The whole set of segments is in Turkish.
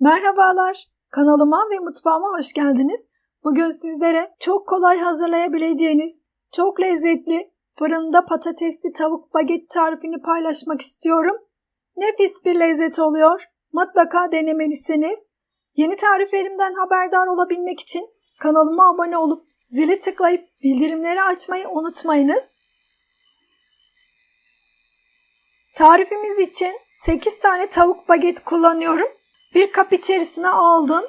Merhabalar, kanalıma ve mutfağıma hoş geldiniz. Bugün sizlere çok kolay hazırlayabileceğiniz, çok lezzetli fırında patatesli tavuk baget tarifini paylaşmak istiyorum. Nefis bir lezzet oluyor. Mutlaka denemelisiniz. Yeni tariflerimden haberdar olabilmek için kanalıma abone olup zili tıklayıp bildirimleri açmayı unutmayınız. Tarifimiz için 8 tane tavuk baget kullanıyorum. Bir kap içerisine aldım.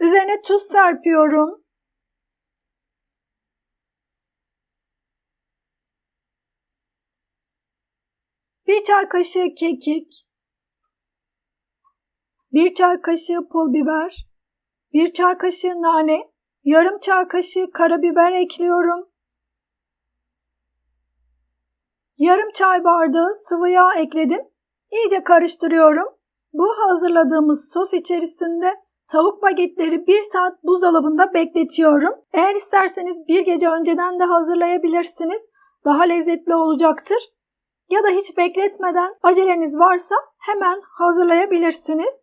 Üzerine tuz serpiyorum. Bir çay kaşığı kekik. Bir çay kaşığı pul biber. Bir çay kaşığı nane. Yarım çay kaşığı karabiber ekliyorum. Yarım çay bardağı sıvı yağ ekledim. İyice karıştırıyorum. Bu hazırladığımız sos içerisinde tavuk bagetleri bir saat buzdolabında bekletiyorum. Eğer isterseniz bir gece önceden de hazırlayabilirsiniz. Daha lezzetli olacaktır. Ya da hiç bekletmeden aceleniz varsa hemen hazırlayabilirsiniz.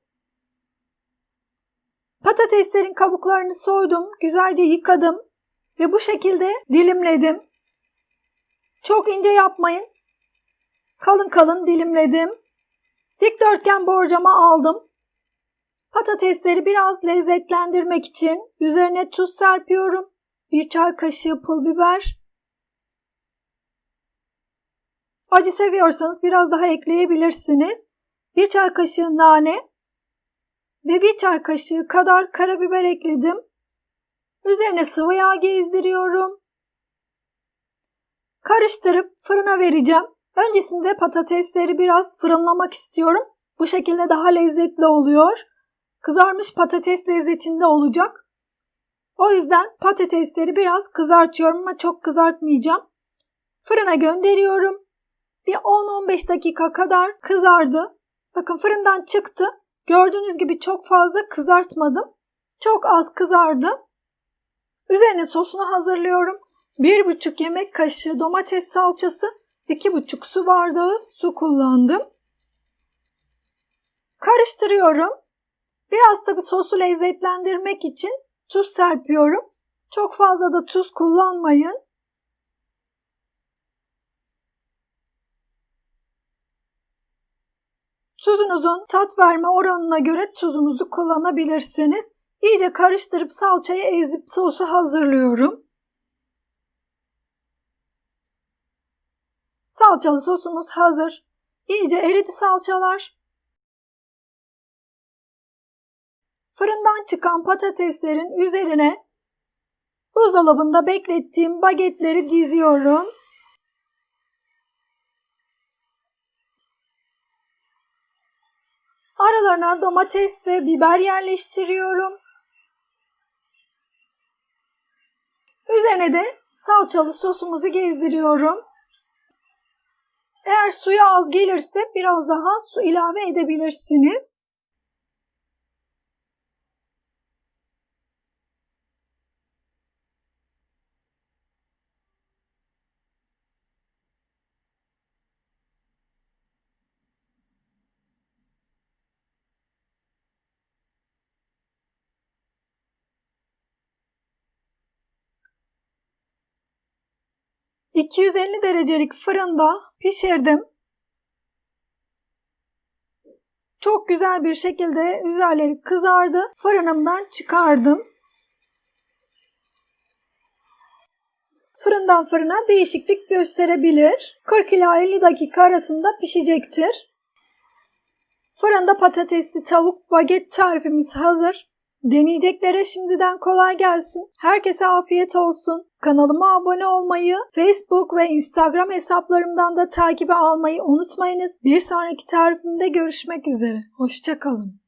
Patateslerin kabuklarını soydum, güzelce yıkadım ve bu şekilde dilimledim. Çok ince yapmayın. Kalın kalın dilimledim. Dikdörtgen borcama aldım. Patatesleri biraz lezzetlendirmek için üzerine tuz serpiyorum. Bir çay kaşığı pul biber. Acı seviyorsanız biraz daha ekleyebilirsiniz. Bir çay kaşığı nane ve bir çay kaşığı kadar karabiber ekledim. Üzerine sıvı yağ gezdiriyorum. Karıştırıp fırına vereceğim. Öncesinde patatesleri biraz fırınlamak istiyorum. Bu şekilde daha lezzetli oluyor. Kızarmış patates lezzetinde olacak. O yüzden patatesleri biraz kızartıyorum ama çok kızartmayacağım. Fırına gönderiyorum. Bir 10-15 dakika kadar kızardı. Bakın fırından çıktı. Gördüğünüz gibi çok fazla kızartmadım. Çok az kızardı. Üzerine sosunu hazırlıyorum. 1,5 yemek kaşığı domates salçası, 2,5 su bardağı su kullandım. Karıştırıyorum. Biraz tabi sosu lezzetlendirmek için tuz serpiyorum. Çok fazla da tuz kullanmayın. Tuzunuzun tat verme oranına göre tuzunuzu kullanabilirsiniz. İyice karıştırıp salçayı ezip sosu hazırlıyorum. Salçalı sosumuz hazır. İyice eridi salçalar. Fırından çıkan patateslerin üzerine buzdolabında beklettiğim bagetleri diziyorum. Aralarına domates ve biber yerleştiriyorum. Üzerine de salçalı sosumuzu gezdiriyorum. Eğer suyu az gelirse biraz daha su ilave edebilirsiniz. ...250 derecelik fırında pişirdim. Çok güzel bir şekilde üzerleri kızardı. Fırınımdan çıkardım. Fırından fırına değişiklik gösterebilir. 40 ila 50 dakika arasında pişecektir. Fırında patatesli tavuk baget tarifimiz hazır. Deneyeceklere şimdiden kolay gelsin. Herkese afiyet olsun. Kanalıma abone olmayı, Facebook ve Instagram hesaplarımdan da takibe almayı unutmayınız. Bir sonraki tarifimde görüşmek üzere. Hoşçakalın.